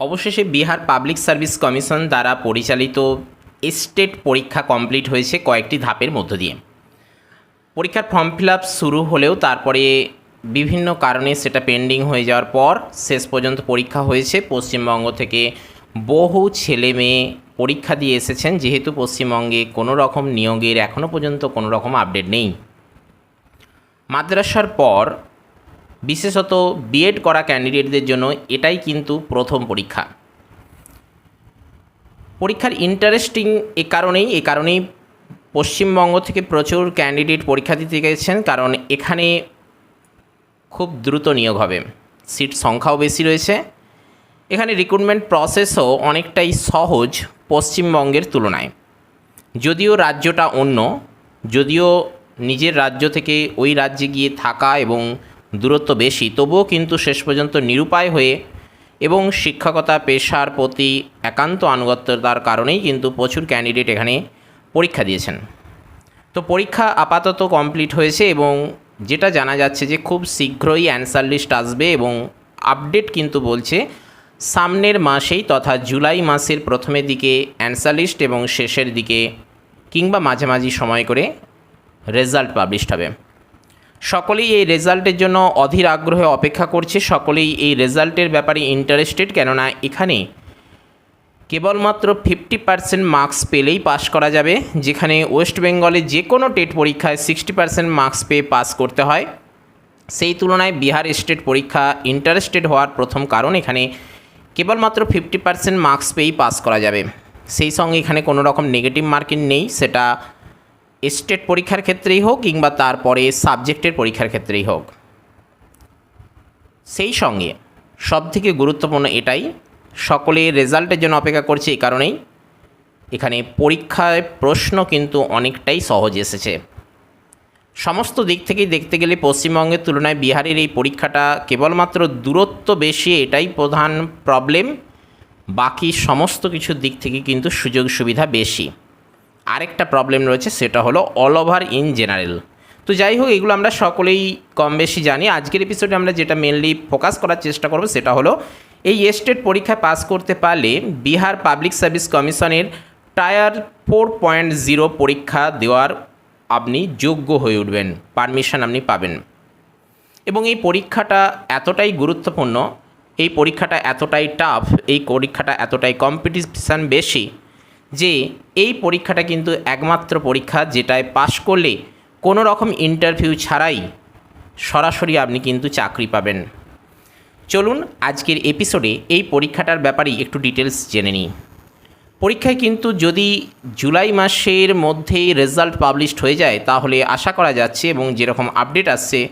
অবশেষে Bihar public service commission দ্বারা পরিচালিত স্টেট পরীক্ষা কমপ্লিট হয়েছে কয়েকটি ধাপের মধ্য দিয়ে। পরীক্ষার ফর্ম ফিল শুরু হলেও তারপরে বিভিন্ন কারণে সেটা পেন্ডিং হয়ে যাওয়ার পর শেষ পর্যন্ত পরীক্ষা হয়েছে। পশ্চিমবঙ্গ থেকে বহু ছেলে মেয়ে পরীক্ষা দিয়ে এসেছেন। যেহেতু পশ্চিমবঙ্গে কোনো রকম নিয়োগের এখনও পর্যন্ত কোনো রকম আপডেট নেই। মাদ্রাসার পর বিশেষত বিএড করা ক্যান্ডিডেটদের জন্য এটাই কিন্তু প্রথম পরীক্ষা। পরীক্ষার ইন্টারেস্টিং এ কারণেই এ কারণেই পশ্চিমবঙ্গ থেকে প্রচুর ক্যান্ডিডেট পরীক্ষা দিতে গেছেন, কারণ এখানে খুব দ্রুত নিয়োগ হবে। সিট সংখ্যাও বেশি রয়েছে। এখানে রিক্রুটমেন্ট প্রসেসও অনেকটাই সহজ পশ্চিমবঙ্গের তুলনায়। যদিও রাজ্যটা অন্য, যদিও নিজের রাজ্য থেকে ওই রাজ্যে গিয়ে থাকা এবং দূরত্ব বেশি, তবুও কিন্তু শেষ পর্যন্ত নিরুপায় হয়ে এবং শিক্ষকতা, পেশার প্রতি একান্ত আনুগত্যতার কারণেই কিন্তু প্রচুর ক্যান্ডিডেট এখানে পরীক্ষা দিয়েছেন। তো পরীক্ষা আপাতত কমপ্লিট হয়েছে এবং যেটা জানা যাচ্ছে যে খুব শীঘ্রই অ্যান্সার লিস্ট আসবে এবং আপডেট কিন্তু বলছে সামনের মাসেই তথা জুলাই মাসের প্রথমের দিকে অ্যান্সার লিস্ট এবং শেষের দিকে কিংবা মাঝামাঝি সময় করে রেজাল্ট পাবলিশ হবে। সকলেই এই রেজাল্টের জন্য অধীর আগ্রহে অপেক্ষা করছে, সকলেই এই রেজাল্টের ব্যাপারে ইন্টারেস্টেড কেননা এখানে কেবলমাত্র ফিফটি পার্সেন্ট মার্কস পেলেই পাস করা যাবে, যেখানে ওয়েস্ট বেঙ্গলে যে কোনো টেট পরীক্ষায় সিক্সটি পার্সেন্ট মার্কস পেয়ে পাস করতে হয়। সেই তুলনায় বিহার স্টেট পরীক্ষা ইন্টারেস্টেড হওয়ার প্রথম কারণ এখানে কেবলমাত্র ফিফটি পার্সেন্ট মার্কস পেয়েই পাস করা যাবে। সেই সঙ্গে এখানে কোনো রকম নেগেটিভ মার্কিং নেই, সেটা স্টেট পরীক্ষার ক্ষেত্রেই হোক কিংবা তারপরে সাবজেক্টের পরীক্ষার ক্ষেত্রেই হোক। সেই সঙ্গে সবথেকে গুরুত্বপূর্ণ এটাই, সকলে রেজাল্টের জন্য অপেক্ষা করছে এই কারণেই, এখানে পরীক্ষায় প্রশ্ন কিন্তু অনেকটাই সহজ এসেছে। সমস্ত দিক থেকেই দেখতে গেলে পশ্চিমবঙ্গের তুলনায় বিহারের এই পরীক্ষাটা কেবলমাত্র দূরত্ব বেশি এটাই প্রধান প্রবলেম বাকি সমস্ত কিছুর দিক থেকে কিন্তু সুযোগ সুবিধা বেশি। আরেকটা প্রবলেম রয়েছে, সেটা হলো অল ওভার ইন জেনারেল তো যাই হোক, এগুলো আমরা সকলেই কম বেশি জানি। আজকের এপিসোডে আমরা যেটা মেনলি ফোকাস করার চেষ্টা করব, সেটা হলো এই স্টেট পরীক্ষায় পাস করতে পারলে বিহার পাবলিক সার্ভিস কমিশনের টায়ার ফোর পয়েন্ট জিরো পরীক্ষা দেওয়ার আপনি যোগ্য হয়ে উঠবেন পারমিশন আপনি পাবেন। এবং এই পরীক্ষাটা এতটাই গুরুত্বপূর্ণ, এই পরীক্ষাটা এতটাই টাফ এই পরীক্ষাটা এতটাই কম্পিটিশান বেশি যে এই পরীক্ষাটা কিন্তু একমাত্র পরীক্ষা যেটায় পাশ করলে কোনো রকম ইন্টারভিউ ছাড়াই সরাসরি আপনি কিন্তু চাকরি পাবেন। চলুন আজকের এপিসোডে এই পরীক্ষাটার ব্যাপারেই একটু ডিটেলস জেনে নিই। পরীক্ষায় কিন্তু যদি জুলাই মাসের মধ্যেই রেজাল্ট পাবলিশড হয়ে যায়, তাহলে আশা করা যাচ্ছে এবং যেরকম আপডেট আসছে,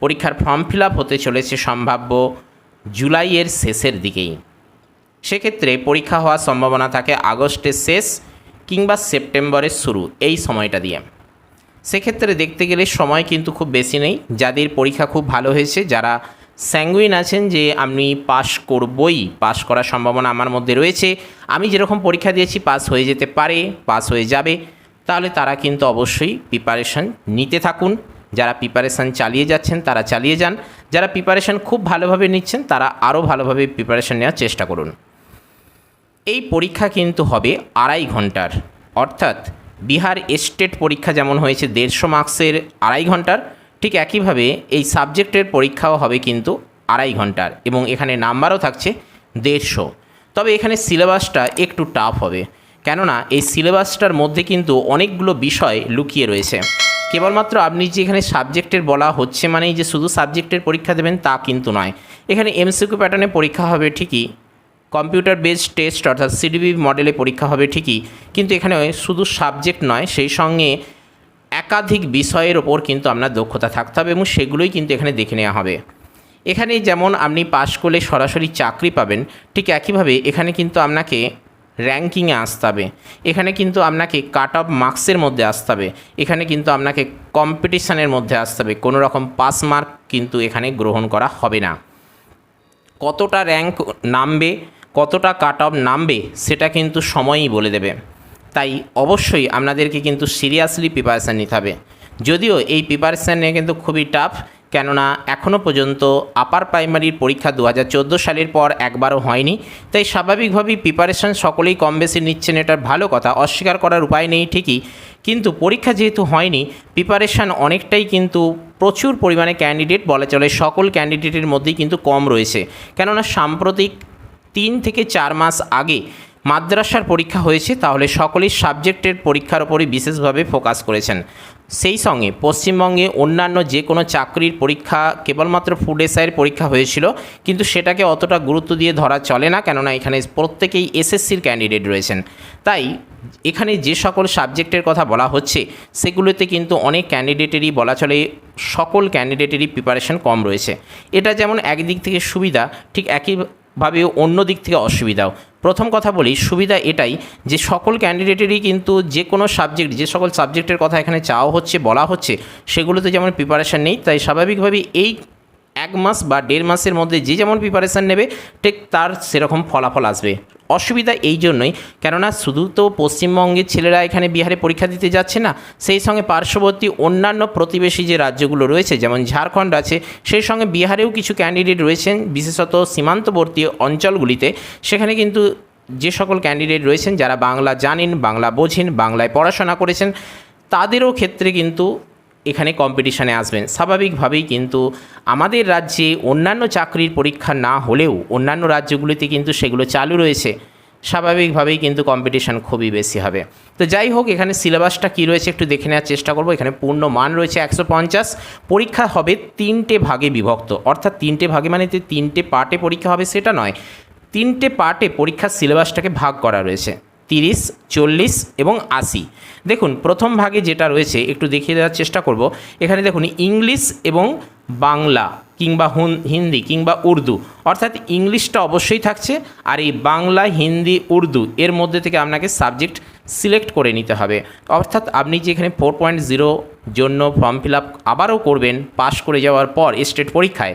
পরীক্ষার ফর্ম ফিল হতে চলেছে সম্ভাব্য জুলাইয়ের শেষের দিকেই। সেক্ষেত্রে পরীক্ষা হওয়ার সম্ভাবনা থাকে আগস্টের শেষ কিংবা সেপ্টেম্বরের শুরু, এই সময়টা দিয়ে। সেক্ষেত্রে দেখতে গেলে সময় কিন্তু খুব বেশি নেই। যাদের পরীক্ষা খুব ভালো হয়েছে, যারা স্যাঙ্গুইন আছেন যে আমি পাশ করবই, পাশ করার সম্ভাবনা আমার মধ্যে রয়েছে, আমি যেরকম পরীক্ষা দিয়েছি পাস হয়ে যেতে পারে, পাস হয়ে যাবে, তাহলে তারা কিন্তু অবশ্যই প্রিপারেশান নিতে থাকুন। যারা প্রিপারেশান চালিয়ে যাচ্ছেন, তারা চালিয়ে যান। যারা প্রিপারেশান খুব ভালোভাবে নিচ্ছেন, তারা আরও ভালোভাবে প্রিপারেশান নেওয়ার চেষ্টা করুন। এই পরীক্ষা কিন্তু হবে আড়াই ঘণ্টার। অর্থাৎ বিহার স্টেট পরীক্ষা যেমন হয়েছে দেড়শো মার্কসের আড়াই ঘণ্টার, ঠিক একইভাবে এই সাবজেক্টের পরীক্ষাও হবে কিন্তু আড়াই ঘণ্টার এবং এখানে নাম্বারও থাকছে দেড়শো। তবে এখানে সিলেবাসটা একটু টাফ হবে, কেননা এই সিলেবাসটার মধ্যে কিন্তু অনেকগুলো বিষয় লুকিয়ে রয়েছে। কেবলমাত্র আপনি যে এখানে সাবজেক্টের বলা হচ্ছে মানেই যে শুধু সাবজেক্টের পরীক্ষা দেবেন তা কিন্তু নয়, এখানে এমসিকিউ প্যাটার্নে পরীক্ষা হবে ঠিকই কম্পিউটার বেসড টেস্ট অর্থাৎ সিডিবি মডেলে পরীক্ষা হবে ঠিকই, কিন্তু এখানে শুধু সাবজেক্ট নয়, সেই সঙ্গে একাধিক বিষয়ের ওপর কিন্তু আপনার দক্ষতা থাকতে হবে এবং সেগুলোই কিন্তু এখানে দেখে নেওয়া হবে। এখানে যেমন আপনি পাশ করলে সরাসরি চাকরি পাবেন, ঠিক একইভাবে এখানে কিন্তু আপনাকে র্যাঙ্কিংয়ে আসতে হবে। এখানে কিন্তু আপনাকে কাট অফ মার্কসের মধ্যে আসতে হবে। এখানে কিন্তু আপনাকে কম্পিটিশানের মধ্যে আসতে হবে। কোনো রকম পাস মার্ক কিন্তু এখানে গ্রহণ করা হবে না। কতটা র্যাঙ্ক নামবে কতটা কাট অফ নামবে সেটা কিন্তু সময়ই বলে দেবে। তাই অবশ্যই আপনাদেরকে কিন্তু সিরিয়াসলি প্রিপারেশান নিতে হবে। যদিও এই প্রিপারেশান নিয়ে কিন্তু খুবই টাফ কেননা এখনও পর্যন্ত আপার প্রাইমারির পরীক্ষা দু হাজার চোদ্দ সালের পর একবারও হয়নি। তাই স্বাভাবিকভাবেই প্রিপারেশন সকলেই কম বেশি নিচ্ছেন এটার ভালো কথা, অস্বীকার করার উপায় নেই ঠিকই। কিন্তু পরীক্ষা যেহেতু হয়নি প্রিপারেশান অনেকটাই কিন্তু প্রচুর পরিমাণে ক্যান্ডিডেট বলা চলে, সকল ক্যান্ডিডেটের মধ্যেই কিন্তু কম রয়েছে। কেননা সাম্প্রতিক তিন থেকে চার মাস আগে মাদ্রাসার পরীক্ষা হয়েছে, তাহলে সকলেই সাবজেক্টের পরীক্ষার ওপরই বিশেষভাবে ফোকাস করেছেন। সেই সঙ্গে পশ্চিমবঙ্গে অন্যান্য যে কোনো চাকরির পরীক্ষা, কেবলমাত্র ফুড এসআইয়ের পরীক্ষা হয়েছিল, কিন্তু সেটাকে অতটা গুরুত্ব দিয়ে ধরা চলে না, কেননা এখানে প্রত্যেকেই এসএসসির ক্যান্ডিডেট রয়েছেন। তাই এখানে যে সকল সাবজেক্টের কথা বলা হচ্ছে, সেগুলোতে কিন্তু অনেক ক্যান্ডিডেটেরই বলা চলে, সকল ক্যান্ডিডেটেরই প্রিপারেশন কম রয়েছে। এটা যেমন একদিক থেকে সুবিধা, ঠিক একইভাবে অন্য দিক থেকে অসুবিধাও। প্রথম কথা বলি, সুবিধা এটাই যে সকল ক্যান্ডিডেটেরই কিন্তু যে কোনো সাবজেক্ট যে সকল সাবজেক্টের কথা এখানে চাওয়া হচ্ছে, বলা হচ্ছে, সেগুলোতে যেমন প্রিপারেশান নেই, তাই স্বাভাবিকভাবে এই এক মাস বা দেড় মাসের মধ্যে যে যেমন প্রিপারেশান নেবে, ঠিক তার সেরকম ফলাফল আসবে। অসুবিধা এই জন্যই, কেননা শুধু তো পশ্চিমবঙ্গের ছেলেরা এখানে বিহারে পরীক্ষা দিতে যাচ্ছে না, সেই সঙ্গে পার্শ্ববর্তী অন্যান্য প্রতিবেশী যে রাজ্যগুলো রয়েছে, যেমন ঝাড়খণ্ড আছে, সেই সঙ্গে বিহারেও কিছু ক্যান্ডিডেট রয়েছেন, বিশেষত সীমান্তবর্তী অঞ্চলগুলিতে। সেখানে কিন্তু যে সকল ক্যান্ডিডেট রয়েছেন, যারা বাংলা জানেন, বাংলা বোঝেন, বাংলায় পড়াশোনা করেছেন, তাদেরও ক্ষেত্রে কিন্তু এখানে কম্পিটিশানে আসবেন। স্বাভাবিকভাবেই কিন্তু আমাদের রাজ্যে অন্যান্য চাকরির পরীক্ষা না হলেও অন্যান্য রাজ্যগুলিতে কিন্তু সেগুলো চালু রয়েছে। স্বাভাবিকভাবেই কিন্তু কম্পিটিশান খুবই বেশি হবে। তো যাই হোক, এখানে সিলেবাসটা কী রয়েছে একটু দেখে নেওয়ার চেষ্টা করব। এখানে পূর্ণ মান রয়েছে একশো পঞ্চাশ। পরীক্ষা হবে তিনটে ভাগে বিভক্ত। অর্থাৎ তিনটে ভাগে মানে তিনটে পার্টে পরীক্ষা হবে সেটা নয়, তিনটে পার্টে পরীক্ষার সিলেবাসটাকে ভাগ করা রয়েছে। তিরিশ, চল্লিশ এবং আশি। দেখুন, প্রথম ভাগে যেটা রয়েছে, একটু দেখিয়ে দেওয়ার চেষ্টা করব। এখানে দেখুন, ইংলিশ এবং বাংলা কিংবা হুন, হিন্দি কিংবা উর্দু। অর্থাৎ ইংলিশটা অবশ্যই থাকছে, আর এই বাংলা, হিন্দি, উর্দু, এর মধ্যে থেকে আপনাকে সাবজেক্ট সিলেক্ট করে নিতে হবে। অর্থাৎ আপনি যে এখানে ফোর পয়েন্ট জিরো জন্য ফর্ম ফিল আপ আবারও করবেন, পাশ করে যাওয়ার পর, স্টেট পরীক্ষায়।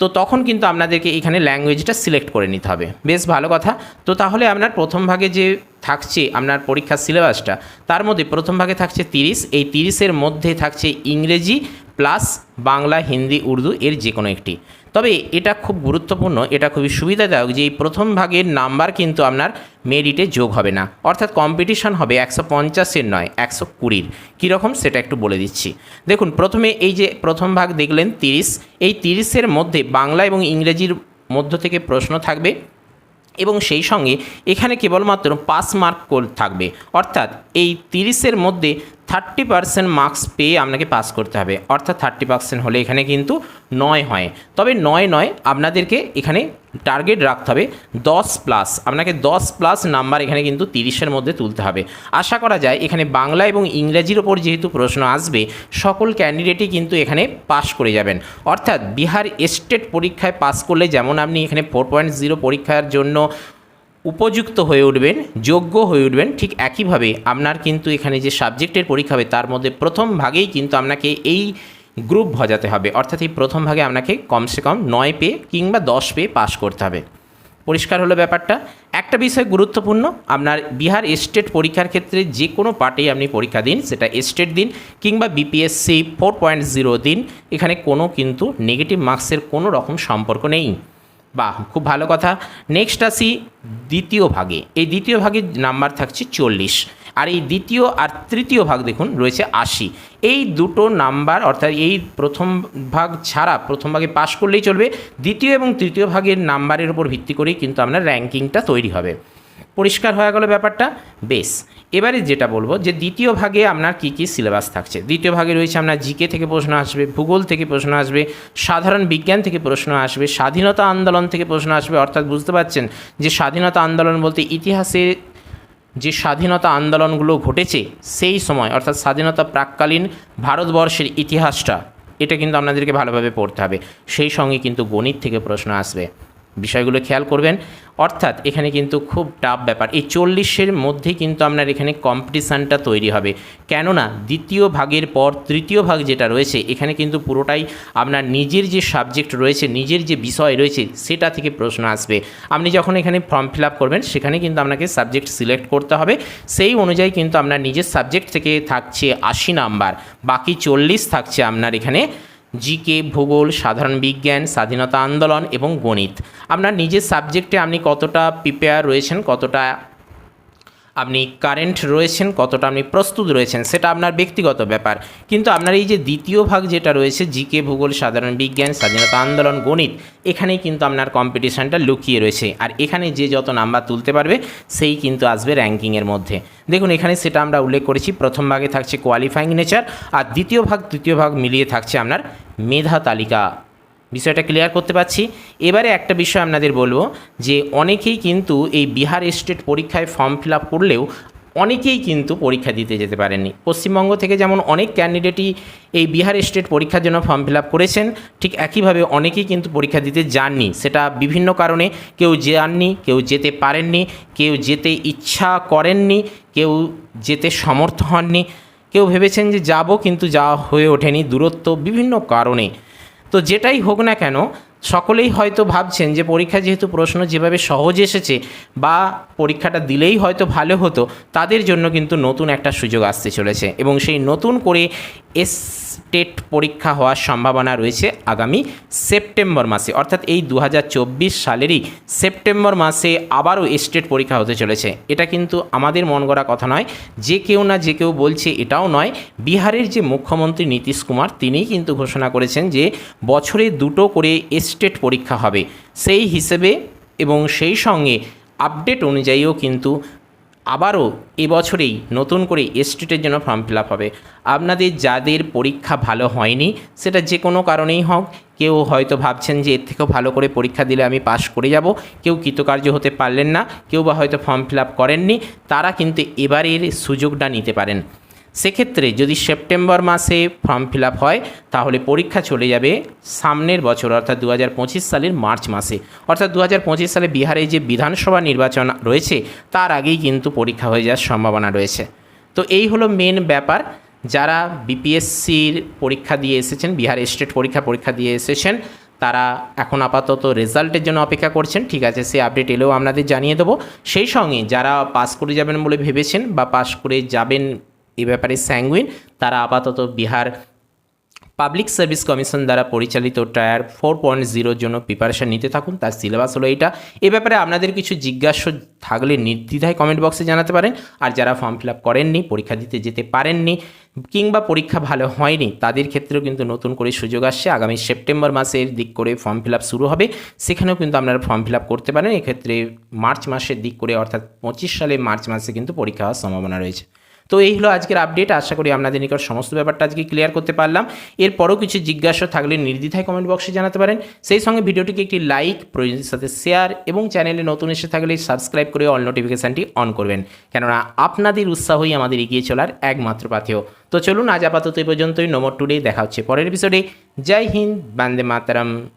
তো তখন কিন্তু আপনাদেরকে এখানে ল্যাঙ্গুয়েজটা সিলেক্ট করে নিতে হবে। বেশ ভালো কথা। তো তাহলে আপনার প্রথম ভাগে যে থাকছে আপনার পরীক্ষার সিলেবাসটা তার মধ্যে প্রথম ভাগে থাকছে তিরিশ, এই তিরিশের মধ্যে থাকছে ইংরেজি প্লাস বাংলা, হিন্দি, উর্দু এর যে কোনো একটি। তবে এটা খুব গুরুত্বপূর্ণ, এটা খুবই সুবিধাদায়ক যে এই প্রথম ভাগের নাম্বার কিন্তু আপনার মেরিটে যোগ হবে না। অর্থাৎ কম্পিটিশন হবে একশো পঞ্চাশের নয়, একশো কুড়ির। কীরকম সেটা একটু বলে দিচ্ছি। দেখুন, প্রথমে এই যে প্রথম ভাগ দেখলেন তিরিশ, এই তিরিশের মধ্যে বাংলা এবং ইংরেজির মধ্য থেকে প্রশ্ন থাকবে এবং সেই সঙ্গে এখানে কেবলমাত্র পাস মার্ক থাকবে। অর্থাৎ এই তিরিশের মধ্যে থার্টি পার্সেন্ট মার্কস পেয়ে আপনাকে পাস করতে হবে। অর্থাৎ থার্টি পার্সেন্ট হলে এখানে কিন্তু নয় হয়। তবে নয় নয় আপনাদেরকে এখানে টার্গেট রাখতে হবে। দশ প্লাস, আপনাকে দশ প্লাস নাম্বার এখানে কিন্তু তিরিশের মধ্যে তুলতে হবে। আশা করা যায় এখানে বাংলা এবং ইংরেজির ওপর যেহেতু প্রশ্ন আসবে, সকল ক্যান্ডিডেটই কিন্তু এখানে পাস করে যাবেন। অর্থাৎ বিহার স্টেট পরীক্ষায় পাস করলে যেমন আপনি এখানে ফোর পয়েন্ট জিরো পরীক্ষার জন্য উপযুক্ত হয়ে উঠবেন, যোগ্য হয়ে উঠবেন ঠিক একইভাবে আপনার কিন্তু এখানে যে সাবজেক্টের পরীক্ষা হবে তার মধ্যে প্রথম ভাগেই কিন্তু আপনাকে এই গ্রুপ ভজাতে হবে। অর্থাৎ এই প্রথম ভাগে আপনাকে কমসে কম নয় পেয়ে কিংবা দশ পেয়ে পাস করতে হবে। পরিষ্কার হলো ব্যাপারটা। একটা বিষয় গুরুত্বপূর্ণ, আপনার বিহার স্টেট পরীক্ষার ক্ষেত্রে যে কোনো পার্টেই আপনি পরীক্ষা দিন, সেটা স্টেট দিন কিংবা বিপিএসসি ফোর পয়েন্ট জিরো দিন। এখানে কোনো কিন্তু নেগেটিভ মার্কসের কোনো রকম সম্পর্ক নেই। বাহ, খুব ভালো কথা। নেক্সট আসি দ্বিতীয় ভাগে। এই দ্বিতীয় ভাগে নাম্বার থাকছে চল্লিশ। আর এই দ্বিতীয় আর তৃতীয় ভাগ দেখুন, রয়েছে আশি। এই দুটো নাম্বার অর্থাৎ এই প্রথম ভাগ ছাড়া প্রথম ভাগে পাশ করলেই চলবে। দ্বিতীয় এবং তৃতীয় ভাগের নাম্বারের উপর ভিত্তি করেই কিন্তু আপনার র্যাঙ্কিংটা তৈরি হবে। পরিষ্কার হয়ে গেল ব্যাপারটা? বেশ। এবারে যেটা বলব যে দ্বিতীয় ভাগে আপনার কী কী সিলেবাস থাকছে? দ্বিতীয় ভাগে রয়েছে আপনার জিকে থেকে প্রশ্ন আসবে, ভূগোল থেকে প্রশ্ন আসবে, সাধারণ বিজ্ঞান থেকে প্রশ্ন আসবে, স্বাধীনতা আন্দোলন থেকে প্রশ্ন আসবে। অর্থাৎ বুঝতে পারছেন যে স্বাধীনতা আন্দোলন বলতে ইতিহাসে যে স্বাধীনতা আন্দোলনগুলো ঘটেছে সেই সময়, অর্থাৎ স্বাধীনতা প্রাককালীন ভারতবর্ষের ইতিহাসটা, এটা কিন্তু আপনাদেরকে ভালোভাবে পড়তে হবে। সেই সঙ্গে কিন্তু গণিত থেকে প্রশ্ন আসবে। বিষয়গুলো খেয়াল করবেন। অর্থাৎ এখানে কিন্তু খুব টাফ ব্যাপার। এই চল্লিশের মধ্যে কিন্তু আপনার এখানে কম্পিটিশানটা তৈরি হবে। কেননা দ্বিতীয় ভাগের পর তৃতীয় ভাগ যেটা রয়েছে, এখানে কিন্তু পুরোটাই আপনার নিজের যে সাবজেক্ট রয়েছে, নিজের যে বিষয় রয়েছে, সেটা থেকে প্রশ্ন আসবে। আপনি যখন এখানে ফর্ম ফিল আপ করবেন, সেখানে কিন্তু আপনাকে সাবজেক্ট সিলেক্ট করতে হবে। সেই অনুযায়ী কিন্তু আপনার নিজের সাবজেক্ট থেকে থাকছে আশি নাম্বার বাকি চল্লিশ থাকছে আপনার এখানে জিকে ভূগোল, সাধারণ বিজ্ঞান, স্বাধীনতা আন্দোলন এবং গণিত। আপনার নিজের সাবজেক্টে আপনি কতটা প্রিপেয়ার রয়েছেন, কতটা আপনি কারেন্ট রয়েছেন, কতটা আপনি প্রস্তুত রয়েছেন, সেটা আপনার ব্যক্তিগত ব্যাপার। কিন্তু আপনার এই যে দ্বিতীয় ভাগ যেটা রয়েছে জিকে ভূগোল, সাধারণ বিজ্ঞান, স্বাধীনতা আন্দোলন, গণিত, এখানেই কিন্তু আপনার কম্পিটিশানটা লুকিয়ে রয়েছে। আর এখানে যে যত নাম্বার তুলতে পারবে, সেই কিন্তু আসবে র্যাঙ্কিংয়ের মধ্যে। দেখুন, এখানে সেটা আমরা উল্লেখ করেছি, প্রথম ভাগে থাকছে কোয়ালিফাইং নেচার আর দ্বিতীয় ভাগ, তৃতীয় ভাগ মিলিয়ে থাকছে আপনার মেধা তালিকা। বিষয়টা ক্লিয়ার করতে পারছি। এবারে একটা বিষয় আপনাদের বলব যে অনেকেই কিন্তু এই বিহার স্টেট পরীক্ষায় ফর্ম ফিল আপ করলেও অনেকেই কিন্তু পরীক্ষা দিতে যেতে পারেননি। পশ্চিমবঙ্গ থেকে যেমন অনেক ক্যান্ডিডেটই এই বিহার স্টেট পরীক্ষার জন্য ফর্ম ফিল আপ করেছেন, ঠিক একইভাবে অনেকেই কিন্তু পরীক্ষা দিতে যাননি। সেটা বিভিন্ন কারণে কেউ যাননি, কেউ যেতে পারেননি, কেউ যেতে ইচ্ছা করেননি, কেউ যেতে সমর্থ হননি, কেউ ভেবেছেন যে যাব কিন্তু যাওয়া হয়ে ওঠেনি, দূরত্ব বিভিন্ন কারণে। তো যেটাই হোক না কেন, সকলেই হয়তো ভাবছেন যে পরীক্ষা যেহেতু প্রশ্ন যেভাবে সহজ এসেছে বা পরীক্ষাটা দিলেই হয়তো ভালো হতো, তাদের জন্য কিন্তু নতুন একটা সুযোগ আসতে চলেছে। এবং সেই নতুন করে এসটেট পরীক্ষা হওয়ার সম্ভাবনা রয়েছে আগামী সেপ্টেম্বর মাসে। অর্থাৎ এই দু হাজার চব্বিশ সালেরই সেপ্টেম্বর মাসে আবারও স্টেট পরীক্ষা হতে চলেছে। এটা কিন্তু আমাদের মন গড়া কথা নয়। যে কেউ না যে কেউ বলছে এটাও নয়। বিহারের যে মুখ্যমন্ত্রী নীতিশ কুমার, তিনিই কিন্তু ঘোষণা করেছেন যে বছরে দুটো করে স্টেট পরীক্ষা হবে। সেই হিসেবে এবং সেই সঙ্গে আপডেট অনুযায়ীও কিন্তু আবারও এবছরেই নতুন করে এস্টেটের জন্য ফর্ম ফিল হবে। আপনাদের যাদের পরীক্ষা ভালো হয়নি, সেটা যে কোনো কারণেই হোক, কেউ হয়তো ভাবছেন যে এর থেকেও ভালো করে পরীক্ষা দিলে আমি পাশ করে যাব, কেউ কৃতকার্য হতে পারলেন না, কেউ বা হয়তো ফর্ম ফিল করেননি, তারা কিন্তু এবারের সুযোগটা নিতে পারেন। সেক্ষেত্রে যদি সেপ্টেম্বর মাসে ফর্ম ফিল হয়, তাহলে পরীক্ষা চলে যাবে সামনের বছর, অর্থাৎ দু হাজার পঁচিশ সালের মার্চ মাসে। অর্থাৎ দু হাজার পঁচিশ সালে বিহারে যে বিধানসভা নির্বাচন রয়েছে, তার আগেই কিন্তু পরীক্ষা হয়ে যাওয়ার সম্ভাবনা রয়েছে। তো এই হলো মেন ব্যাপার। যারা বিপিএসসির পরীক্ষা দিয়ে এসেছেন, বিহার স্টেট পরীক্ষা পরীক্ষা দিয়ে এসেছেন, তারা এখন আপাতত রেজাল্টের জন্য অপেক্ষা করছেন। ঠিক আছে, সে আপডেট এলেও আপনাদের জানিয়ে দেবো। সেই সঙ্গে যারা পাস করে যাবেন বলে ভেবেছেন বা পাস করে যাবেন এ ব্যাপারে স্যাঙ্গুইন। তারা আপাতত বিহার পাবলিক সার্ভিস কমিশন দ্বারা পরিচালিত টায়ার ফোর পয়েন্ট জিরোর জন্য প্রিপারেশান নিতে থাকুন, তার সিলেবাস হলো এইটা। এ ব্যাপারে আপনাদের কিছু জিজ্ঞাসা থাকলে নির্দ্বিধায় কমেন্ট বক্সে জানাতে পারেন। আর যারা ফর্ম ফিল আপ করেননি, পরীক্ষা দিতে যেতে পারেননি, কিংবা পরীক্ষা ভালো হয়নি, তাদের ক্ষেত্রেও কিন্তু নতুন করে সুযোগ আসছে। আগামী সেপ্টেম্বর মাসের দিক করে ফর্ম ফিল আপ শুরু হবে। সেখানেও কিন্তু আপনারা ফর্ম ফিল আপ করতে পারেন। এক্ষেত্রে মার্চ মাসের দিক করে, অর্থাৎ পঁচিশ সালে মার্চ মাসে কিন্তু পরীক্ষা হওয়ার সম্ভাবনা রয়েছে। তো এই হলো আজকের আপডেট আশা করি আপনাদের নিকট সমস্ত ব্যাপারটা আজকে ক্লিয়ার করতে পারলাম। এরপরও কিছু জিজ্ঞাসা থাকলে নির্দ্বিধায় কমেন্ট বক্সে জানাতে পারেন। সেই সঙ্গে ভিডিওটিকে একটি লাইক প্রয়োজনের সাথে শেয়ার এবং চ্যানেলে নতুন এসে থাকলে সাবস্ক্রাইব করে অল নোটিফিকেশানটি অন করবেন। কেননা আপনাদের উৎসাহই আমাদের এগিয়ে চলার একমাত্র পাথেয়। তো চলুন আজ আপাতত এই পর্যন্তই। নম্বর টুডে দেখা হচ্ছে পরের এপিসোডে জয় হিন্দ। বান্দে মাতারাম।